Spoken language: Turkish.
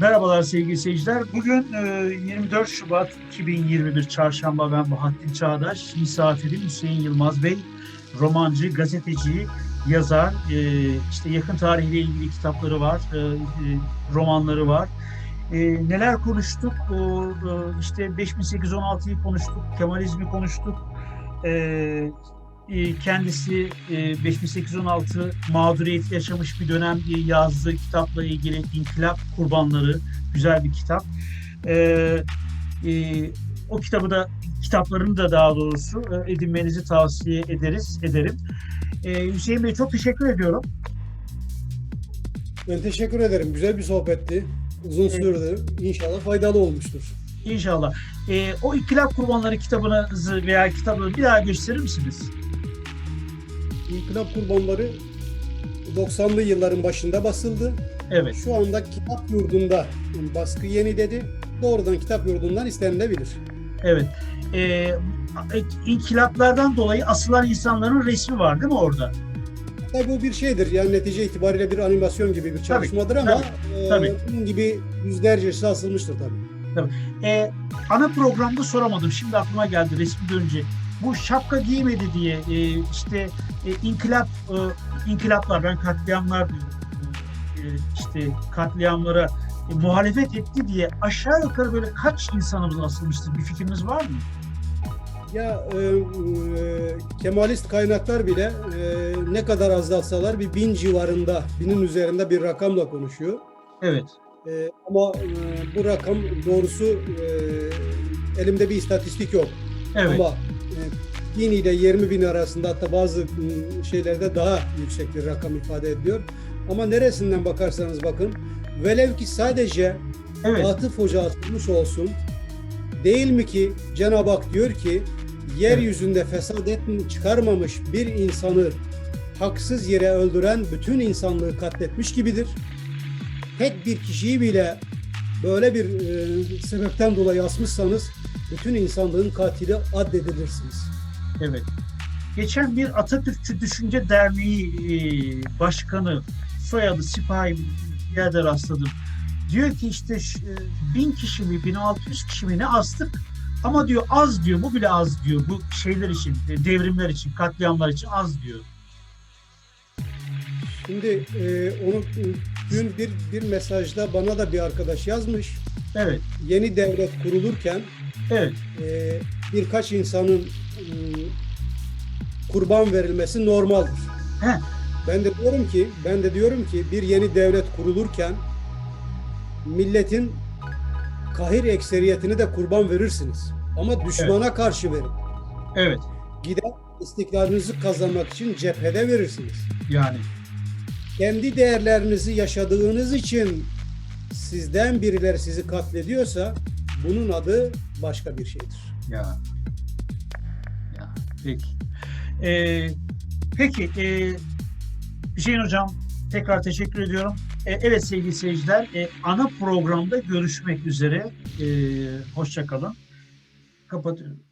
Merhabalar sevgili seyirciler. Bugün e, 24 Şubat 2021 Çarşamba ben Bahattin Çağdaş. Misafirim Hüseyin Yılmaz Bey. Romancı, gazeteci, yazar. E, işte yakın tarihle ilgili kitapları var. e, e, romanları var. E, neler konuştuk? E, işte 5816'yı konuştuk. Kemalizmi konuştuk. E, e, kendisi e, 5816 mağduriyet yaşamış bir dönem diye yazdığı kitapla ilgili İnkılap Kurbanları güzel bir kitap. E, e, o kitabı da kitaplarını da daha doğrusu e, edinmenizi tavsiye ederiz ederim. E, Hüseyin Bey çok teşekkür ediyorum. Ben teşekkür ederim. Güzel bir sohbetti. Uzun sürdü. İnşallah faydalı olmuştur. İnşallah. E, o İnkılap Kurbanları kitabınızı veya kitabını bir daha gösterir misiniz? İnkılap Kurbanları 90'lı yılların başında basıldı. Evet. Şu anda kitap yurdunda baskı yeni dedi. Doğrudan kitap yurdundan istenilebilir. Evet. E, inkılaplardan dolayı asılan insanların resmi var değil mi orada? Tabii bu bir şeydir. Yani netice itibariyle bir animasyon gibi bir çalışmadır ama e, tabii. bunun gibi yüzlercesi asılmıştır tabii. E, ana programda soramadım. Şimdi aklıma geldi resmi görünce. Bu şapka giymedi diye e, işte e, inkılap e, inkılaplar ben katliamlar diyorum. E, işte katliamlara e, muhalefet etti diye aşağı yukarı böyle kaç insanımız asılmıştır? Bir fikriniz var mı? Ya e, e, Kemalist kaynaklar bile e, ne kadar azaltsalar bir bin civarında, binin üzerinde bir rakamla konuşuyor. Evet. E, ama e, bu rakam doğrusu e, elimde bir istatistik yok. Evet. Ama e, bin ile 20 bin arasında hatta bazı şeylerde daha yüksek bir rakam ifade ediyor. Ama neresinden bakarsanız bakın velev ki sadece Evet. Atıf Hoca atılmış olsun. Değil mi ki Cenab-ı Hak diyor ki yeryüzünde fesat et çıkarmamış bir insanı haksız yere öldüren bütün insanlığı katletmiş gibidir. Tek bir kişiyi bile böyle bir e, sebepten dolayı asmışsanız bütün insanlığın katili addedilirsiniz. Evet. Geçen bir Atatürkçü Düşünce Derneği e, başkanı soyadı Sipahi bir yerde rastladım. Diyor ki işte e, bin kişi mi 1600 kişi mi ne astık ama diyor az diyor bu bile az diyor bu şeyler için e, devrimler için katliamlar için az diyor. Şimdi e, onu dün bir bir mesajda bana da bir arkadaş yazmış. Evet, Yeni devlet kurulurken evet, e, birkaç insanın e, kurban verilmesi normaldir. He. Ben de diyorum ki, ben de diyorum ki bir yeni devlet kurulurken milletin kahir ekseriyetini de kurban verirsiniz. Ama düşmana karşı verin. evet Gider istiklalinizi kazanmak için cephede verirsiniz. yani Kendi değerlerinizi yaşadığınız için sizden birileri sizi katlediyorsa bunun adı başka bir şeydir. ya ya peki. E, peki e, Hüseyin Hocam tekrar teşekkür ediyorum. E, evet sevgili seyirciler e, ana programda görüşmek üzere. E, hoşça. Kapatıyorum.